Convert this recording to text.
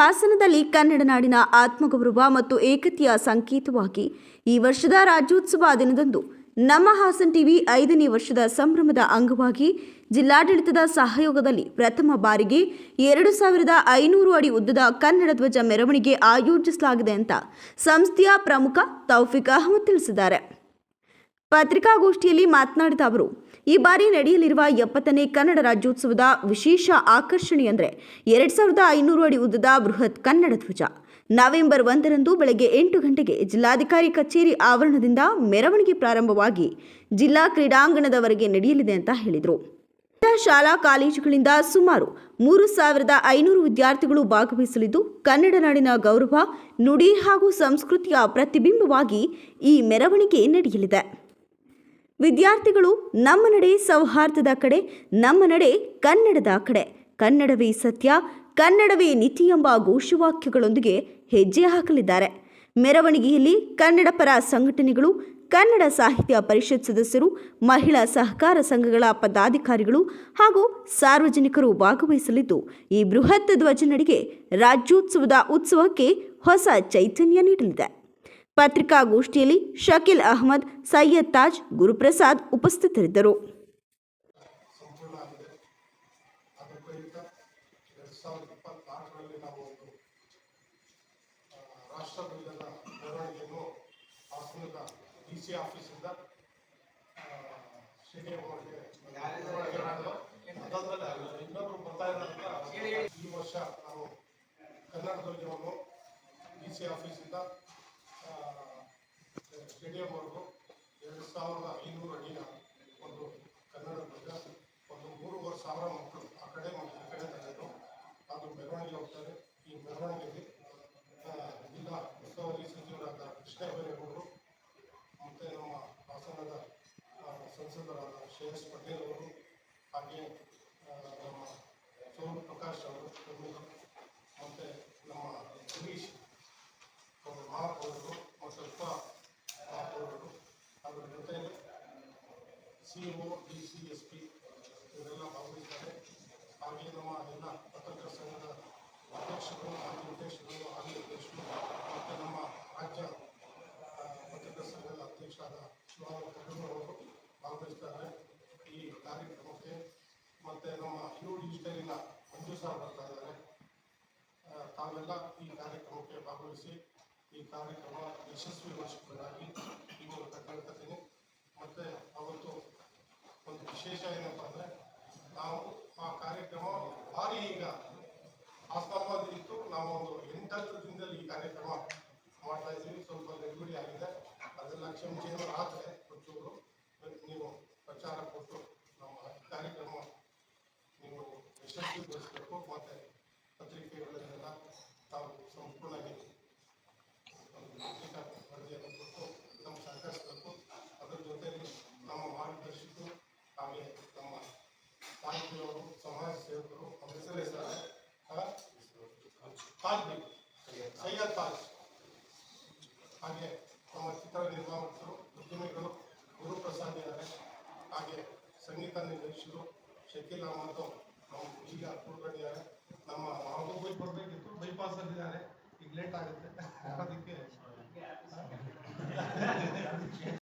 ಹಾಸನದಲ್ಲಿ ಕನ್ನಡ ನಾಡಿನ ಆತ್ಮಗೌರವ ಮತ್ತು ಏಕತೆಯ ಸಂಕೇತವಾಗಿ ಈ ವರ್ಷದ ರಾಜ್ಯೋತ್ಸವ ದಿನದಂದು ನಮ್ಮ ಹಾಸನ್ ಟಿವಿ ಐದನೇ ವರ್ಷದ ಸಂಭ್ರಮದ ಅಂಗವಾಗಿ ಜಿಲ್ಲಾಡಳಿತದ ಸಹಯೋಗದಲ್ಲಿ ಪ್ರಥಮ ಬಾರಿಗೆ ಎರಡು ಸಾವಿರದ ಐನೂರು ಅಡಿ ಉದ್ದದ ಕನ್ನಡ ಧ್ವಜ ಮೆರವಣಿಗೆ ಆಯೋಜಿಸಲಾಗಿದೆ ಅಂತ ಸಂಸ್ಥೆಯ ಪ್ರಮುಖ ತೌಫಿಕ್ ಅಹಮದ್ ತಿಳಿಸಿದ್ದಾರೆ. ಪತ್ರಿಕಾಗೋಷ್ಠಿಯಲ್ಲಿ ಮಾತನಾಡಿದ ಅವರು, ಈ ಬಾರಿ ನಡೆಯಲಿರುವ ಎಪ್ಪತ್ತನೇ ಕನ್ನಡ ರಾಜ್ಯೋತ್ಸವದ ವಿಶೇಷ ಆಕರ್ಷಣೆ ಅಂದರೆ ಎರಡು ಸಾವಿರದ ಐನೂರು ಅಡಿ ಉದ್ದದ ಬೃಹತ್ ಕನ್ನಡ ಧ್ವಜ. ನವೆಂಬರ್ ಒಂದರಂದು ಬೆಳಗ್ಗೆ ಎಂಟು ಗಂಟೆಗೆ ಜಿಲ್ಲಾಧಿಕಾರಿ ಕಚೇರಿ ಆವರಣದಿಂದ ಮೆರವಣಿಗೆ ಪ್ರಾರಂಭವಾಗಿ ಜಿಲ್ಲಾ ಕ್ರೀಡಾಂಗಣದವರೆಗೆ ನಡೆಯಲಿದೆ ಅಂತ ಹೇಳಿದರು. ಶಾಲಾ ಕಾಲೇಜುಗಳಿಂದ ಸುಮಾರು ಮೂರು ಸಾವಿರದ ಐನೂರು ವಿದ್ಯಾರ್ಥಿಗಳು ಭಾಗವಹಿಸಲಿದ್ದು, ಕನ್ನಡ ನಾಡಿನ ಗೌರವ, ನುಡಿ ಹಾಗೂ ಸಂಸ್ಕೃತಿಯ ಪ್ರತಿಬಿಂಬವಾಗಿ ಈ ಮೆರವಣಿಗೆ ನಡೆಯಲಿದೆ. ವಿದ್ಯಾರ್ಥಿಗಳು ನಮ್ಮ ನಡೆ ಸೌಹಾರ್ದದ ಕಡೆ, ನಮ್ಮ ನಡೆ ಕನ್ನಡದ ಕಡೆ. ಕನ್ನಡವೇ ಸತ್ಯ, ಕನ್ನಡವೇ ನೀತಿ ಎಂಬ ಘೋಷವಾಕ್ಯಗಳೊಂದಿಗೆ ಹೆಜ್ಜೆ ಹಾಕಲಿದ್ದಾರೆ. ಮೆರವಣಿಗೆಯಲ್ಲಿ ಕನ್ನಡ ಪರ ಸಂಘಟನೆಗಳು, ಕನ್ನಡ ಸಾಹಿತ್ಯ ಪರಿಷತ್ ಸದಸ್ಯರು, ಮಹಿಳಾ ಸಹಕಾರ ಸಂಘಗಳ ಪದಾಧಿಕಾರಿಗಳು ಹಾಗೂ ಸಾರ್ವಜನಿಕರು ಭಾಗವಹಿಸಲಿದ್ದು, ಈ ಬೃಹತ್ ಧ್ವಜ ನಡಿಗೆ ರಾಜ್ಯೋತ್ಸವದ ಉತ್ಸವಕ್ಕೆ ಹೊಸ ಚೈತನ್ಯ ನೀಡಲಿದೆ. ಪತ್ರಿಕಾಗೋಷ್ಠಿಯಲ್ಲಿ ಶಕೀಲ್ ಅಹಮದ್ ಸೈಯದ್ ತಾಜ್ ಗುರುಪ್ರಸಾದ್ ಉಪಸ್ಥಿತರಿದ್ದರು. ಈ ವರ್ಷ ನಾವು ಧ್ವಜವನ್ನು ಡಿ ಸಿ ಆಫೀಸಿಂದ ಸ್ಟೇಡಿಯಂವರೆಗೂ ಎರಡು ಸಾವಿರದ ಐನೂರು ಅಡಿನ ಒಂದು ಕನ್ನಡ ಧ್ವಜ, ಒಂದು ಮೂರುವರೆ ಸಾವಿರ ಮಕ್ಕಳು ಆ ಕಡೆ ಮತ್ತು ಈ ಕಡೆ ತಂದಿದ್ದು ಅದು ಮೆರವಣಿಗೆ ಹೋಗ್ತಾರೆ. ಈ ಮೆರವಣಿಗೆಯಲ್ಲಿ ಜಿಲ್ಲಾ ಉಸ್ತುವಾರಿ ಸಚಿವರಾದ ಕೃಷ್ಣ ಬೈರೇಗೌಡರು ಮತ್ತು ನಮ್ಮ ಹಾಸನದ ಸಂಸದರಾದ ಶ್ರೇಯಸ್ ಪಟೇಲ್ ಅವರು ಹಾಗೆ ನಮ್ಮ ಸೋಮ್ ಪ್ರಕಾಶ್ ಅವರು ಮತ್ತು ನಮ್ಮ ಸುರೀಶ್ ಅವರು ಮಹಾಪೌರರು ಮತ್ತು ಉಪ ಮಹಾಪೌರರು ಅದರ ಜೊತೆಯಲ್ಲಿ C O D C S P ಇವರೆಲ್ಲ ಭಾಗವಹಿಸ್ತಾರೆ ಹಾಗೆ ನಮ್ಮ ಎಲ್ಲ ಪತ್ರಕರ್ತರ ಸಂಘದ ಅಧ್ಯಕ್ಷರು ಹಾಗೆ ಉದ್ದೇಶಗಳು ಹಾಗೆ ಅಧ್ಯಕ್ಷರು ಮತ್ತು ನಮ್ಮ ರಾಜ್ಯ ಪತ್ರಕರ್ತರ ಸಂಘದ ಅಧ್ಯಕ್ಷರಾದ ಕಡೂರು ಅವರು ಭಾಗವಹಿಸ್ತಾರೆ ಈ ಕಾರ್ಯಕ್ರಮಕ್ಕೆ. ಮತ್ತು ನಮ್ಮ ಯು ಡಿಜಿಟಲಿನ ಮಂಜು ಸರ್ ಬರ್ತಾ ಇದ್ದಾರೆ. ತಾವೆಲ್ಲ ಈ ಕಾರ್ಯಕ್ರಮಕ್ಕೆ ಭಾಗವಹಿಸಿ, ಈ ಕಾರ್ಯಕ್ರಮ ಯಶಸ್ವಿ ಈ ಮೂಲಕ ಕೇಳ್ಕೊತೀನಿ ಮತ್ತು ವಿಶೇಷ ಏನಪ್ಪ ಅಂದರೆ ನಾವು ಆ ಕಾರ್ಯಕ್ರಮ ಭಾರಿ ಈಗ ಆಸ್ಪತ್ರೆಯಲ್ಲಿತ್ತು ನಾವು ಒಂದು ಎಂಟತ್ತು ದಿನದಲ್ಲಿ ಈ ಕಾರ್ಯಕ್ರಮ ಮಾಡ್ತಾ ಇದ್ದೀವಿ. ಸ್ವಲ್ಪ ನೆಗಡಿ ಆಗಿದೆ. ಅದೆಲ್ಲ ಕ್ಷಮಿಸಿದ್ರು. ಆದರೆ ಒಂಚೂರು ನೀವು ಪ್ರಚಾರ ಕೊಟ್ಟು ನಮ್ಮ ಕಾರ್ಯಕ್ರಮ ನೀವು ಯಶಸ್ವಿಗೊಳಿಸಬೇಕು. ಮತ್ತು ಪತ್ರಿಕೆಗಳನ್ನೆಲ್ಲ ತಾವು ಸಂಪೂರ್ಣವಾಗಿ ಒಂದು ಪತ್ರಿಕಾ ವರದಿಯನ್ನು ಕೊಟ್ಟು ನಮ್ಮ ಸಹಕರಿಸಬೇಕು ಅದರ ಜೊತೆಯಲ್ಲಿ ನಮ್ಮ ಮಾರ್ಗದರ್ಶಕರು ಹಾಗೆ ನಮ್ಮ ಸಾಹಿತಿಯವರು ಸಮಾಜ ಸೇವಕರು ಅವ್ರ ಹೆಸರು ಹೆಸರು ತಾಜ್ ಬೇಕು ಸೈಯದ್ ತಾಜ್ ಹಾಗೆ ನಮ್ಮ ಚಿತ್ರ ನಿರ್ಮಾಪಕರು ಉದ್ಯಮಿಗಳು ಗುರುಪ್ರಸಾದ್ ಇದ್ದಾರೆ ಹಾಗೆ ಸಂಗೀತ ನಿರ್ದೇಶಕರು ಶಕೀಲ್ ಅಹಮದ್ ನಾವು ಈಗ ಕೂತ್ಕೊಂಡಿದ್ದಾರೆ ನಮ್ಮ ಮಹಬೂಬ್ ಬರಬೇಕಿತ್ತು ಬೈಪಾಸ್ ಅಲ್ಲಿದ್ದಾರೆ ಈಗ ಲೇಟ್ ಆಗುತ್ತೆ ಅದಕ್ಕೆ